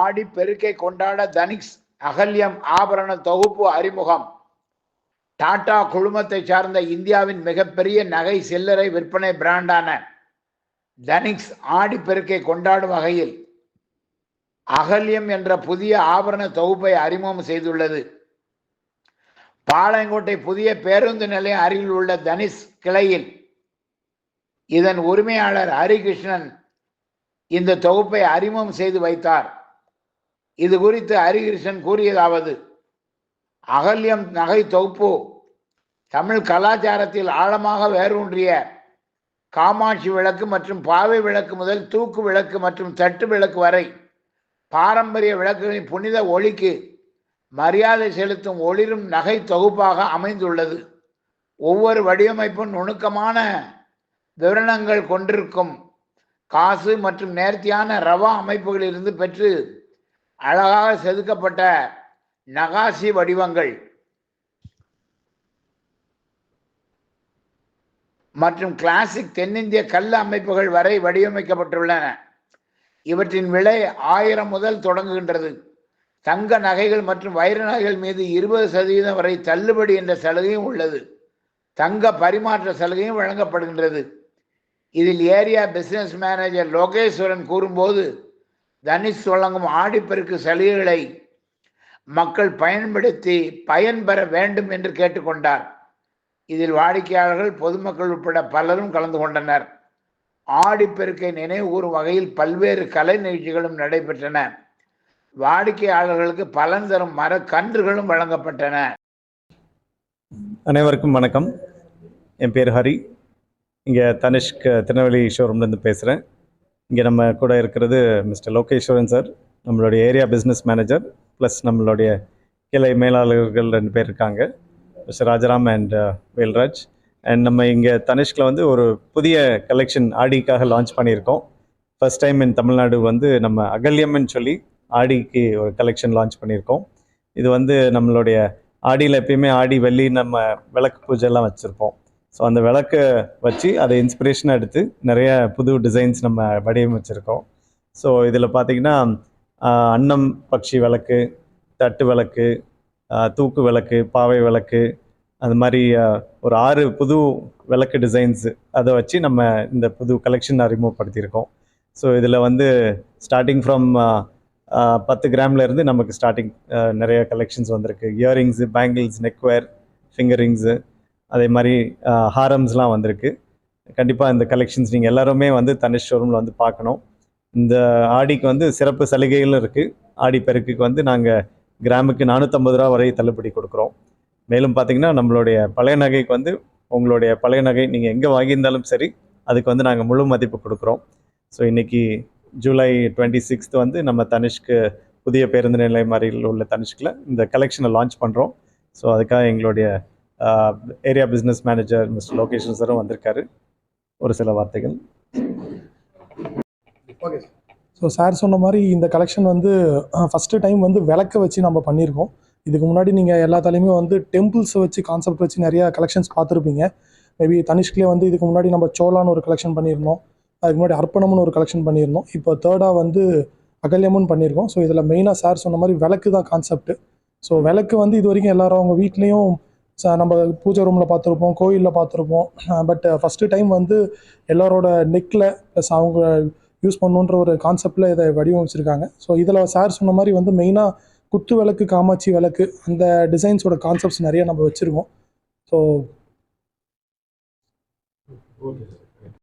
ஆடி பெருக்கை கொண்டாட தனிக்ஸ் அகல்யம் ஆபரண தொகுப்பு அறிமுகம். டாடா குழுமத்தை சார்ந்த இந்தியாவின் மிகப்பெரிய நகை சில்லறை விற்பனை பிராண்டான தனிக்ஸ் ஆடி பெருக்கை கொண்டாடும் வகையில் அகல்யம் என்ற புதிய ஆபரண தொகுப்பை அறிமுகம் செய்துள்ளது. பாளையங்கோட்டை புதிய பேருந்து நிலையம் அருகில் உள்ள தனிஷ் கிளையில் இதன் உரிமையாளர் ஹரிகிருஷ்ணன் இந்த தொகுப்பை அறிமுகம் செய்து வைத்தார். இது குறித்து ஹரிகிருஷ்ணன் கூறியதாவது அகல்யம் நகை தொகுப்பு தமிழ் கலாச்சாரத்தில் ஆழமாக வேரூன்றிய காமாட்சி விளக்கு மற்றும் பாவை விளக்கு முதல் தூக்கு விளக்கு மற்றும் தட்டு விளக்கு வரை பாரம்பரிய விளக்குகளின் புனித ஒளிக்கு மரியாதை செலுத்தும் ஒளிரும் நகை தொகுப்பாக அமைந்துள்ளது. ஒவ்வொரு வடிவமைப்பும் நுணுக்கமான விவரணங்கள் கொண்டிருக்கும். காசு மற்றும் நேர்த்தியான ரவா அமைப்புகளிலிருந்து பெற்று அழகாக செதுக்கப்பட்ட நகாசி வடிவங்கள் மற்றும் கிளாசிக் தென்னிந்திய கல் அமைப்புகள் வரை வடிவமைக்கப்பட்டுள்ளன. இவற்றின் விலை ஆயிரம் முதல் தொடங்குகின்றது. தங்க நகைகள் மற்றும் வைர நகைகள் மீது இருபது சதவீதம் வரை தள்ளுபடி என்ற சலுகையும் உள்ளது. தங்க பரிமாற்ற சலுகையும் வழங்கப்படுகின்றது. இதில் ஏரியா பிசினஸ் மேனேஜர் லோகேஸ்வரன் கூறும்போது தனுஷ் வழங்கும் ஆடிப்பெருக்கு சலுகைகளை மக்கள் பயன்படுத்தி பயன்பெற வேண்டும் என்று கேட்டுக்கொண்டார். இதில் வாடிக்கையாளர்கள் பொதுமக்கள் உட்பட பலரும் கலந்து கொண்டனர். ஆடிப்பெருக்கை நினைவுகூறும் வகையில் பல்வேறு கலை நிகழ்ச்சிகளும் நடைபெற்றன. வாடிக்கையாளர்களுக்கு பலன் தரும் மரக்கன்றுகளும் வழங்கப்பட்டன. அனைவருக்கும் வணக்கம். என் பேர் ஹரி. இங்கே தனிஷ்க் திருநெல்வேலி ஷோரூம்லேருந்து பேசுகிறேன் இங்கே நம்ம கூட இருக்கிறது மிஸ்டர் லோகேஸ்வரன் சார் நம்மளுடைய ஏரியா பிஸ்னஸ் மேனேஜர் ப்ளஸ் நம்மளுடைய கிளை மேலாளர்கள் ரெண்டு பேர் இருக்காங்க mister Rajaram and uh, Velraj. And நம்ம இங்கே தனிஷ்கில் வந்து ஒரு புதிய கலெக்ஷன் ஆடிக்காக லான்ச் பண்ணியிருக்கோம். ஃபர்ஸ்ட் டைம் இன் தமிழ்நாடு வந்து நம்ம அகல்யம்னு சொல்லி ஆடிக்கு ஒரு கலெக்ஷன் லான்ச் பண்ணியிருக்கோம். இது வந்து நம்மளுடைய ஆடியில் எப்பயுமே ஆடி வெள்ளி நம்ம விளக்கு பூஜைலாம் வச்சுருப்போம். ஸோ அந்த விளக்கை வச்சு அதை இன்ஸ்பிரேஷனாக எடுத்து நிறைய புது டிசைன்ஸ் நம்ம வடிவமைச்சிருக்கோம். ஸோ இதில் பார்த்தீங்கன்னா அன்னம் பக்ஷி விளக்கு தட்டு விளக்கு தூக்கு விளக்கு பாவை விளக்கு அது மாதிரி ஒரு ஆறு புது விளக்கு டிசைன்ஸு அதை வச்சு நம்ம இந்த புது கலெக்ஷன் அறிமுகப்படுத்தியிருக்கோம். ஸோ இதில் வந்து ஸ்டார்டிங் ஃப்ரம் பத்து கிராம்லேருந்து நமக்கு ஸ்டார்டிங் நிறைய கலெக்ஷன்ஸ் வந்திருக்கு. இயரிங்ஸு பேங்கிள்ஸ் நெக்வேர் ஃபிங்கரிங்ஸு அதே மாதிரி ஹாரம்ஸ்லாம் வந்திருக்கு. கண்டிப்பாக இந்த கலெக்ஷன்ஸ் நீங்கள் எல்லாருமே வந்து தனிஷ் ஷோரூமில் வந்து பார்க்கணும். இந்த ஆடிக்கு வந்து சிறப்பு சலுகைகளும் இருக்குது ஆடி பெருக்குக்கு வந்து நாங்கள் கிராமுக்கு நானூற்றம்பது ரூபா வரை தள்ளுபடி கொடுக்குறோம். மேலும் பார்த்தீங்கன்னா நம்மளுடைய பழைய நகைக்கு வந்து உங்களுடைய பழைய நகை நீங்கள் எங்கே வாங்கியிருந்தாலும் சரி அதுக்கு வந்து நாங்கள் முழு மதிப்பு கொடுக்குறோம். ஸோ இன்றைக்கி ஜூலை டுவெண்ட்டி சிக்ஸ்த் வந்து நம்ம தனிஷ்க்கு புதிய பேருந்து நிலை மாதிரியில் உள்ள தனிஷ்கில் இந்த கலெக்ஷனை லான்ச் பண்ணுறோம் ஸோ அதுக்காக எங்களுடைய area business manager mister Lokeshan சாரும் வந்திருக்காரு. ஒரு சில வார்த்தைகள். ஸோ சார் சொன்ன மாதிரி இந்த கலெக்ஷன் வந்து ஃபஸ்ட்டு டைம் வந்து விளக்க வச்சு நம்ம பண்ணியிருக்கோம். இதுக்கு முன்னாடி நீங்கள் எல்லாத்தாலையுமே வந்து டெம்பிள்ஸை வச்சு கான்செப்ட் வச்சு நிறையா கலெக்ஷன்ஸ் பார்த்துருப்பீங்க. மேபி தனிஷ்க்லேயே வந்து இதுக்கு முன்னாடி நம்ம சோலான்னு ஒரு கலெக்ஷன் பண்ணியிருந்தோம். அதுக்கு முன்னாடி அர்ப்பணம்னு ஒரு கலெக்ஷன் பண்ணியிருந்தோம். இப்போ தேர்டாக வந்து அகல்யமும் பண்ணியிருக்கோம். ஸோ இதில் மெயினாக சார் சொன்ன மாதிரி விளக்கு தான் கான்செப்ட் ஸோ விளக்கு வந்து இது வரைக்கும் எல்லாரும் அவங்க வீட்லேயும் நம்ம பூஜை ரூமில் பார்த்துருப்போம் கோயிலில் பார்த்துருப்போம். பட் ஃபஸ்ட்டு டைம் வந்து எல்லாரோட நெக்கில் ப்ளஸ் அவங்க யூஸ் பண்ணுன்ற ஒரு கான்செப்டில் இதை வடிவமைச்சிருக்காங்க. ஸோ இதில் சார் சொன்ன மாதிரி வந்து மெயினாக குத்து விளக்கு காமாட்சி விளக்கு அந்த டிசைன்ஸோட கான்செப்ட்ஸ் நிறைய நம்ம வச்சுருக்கோம் ஸோ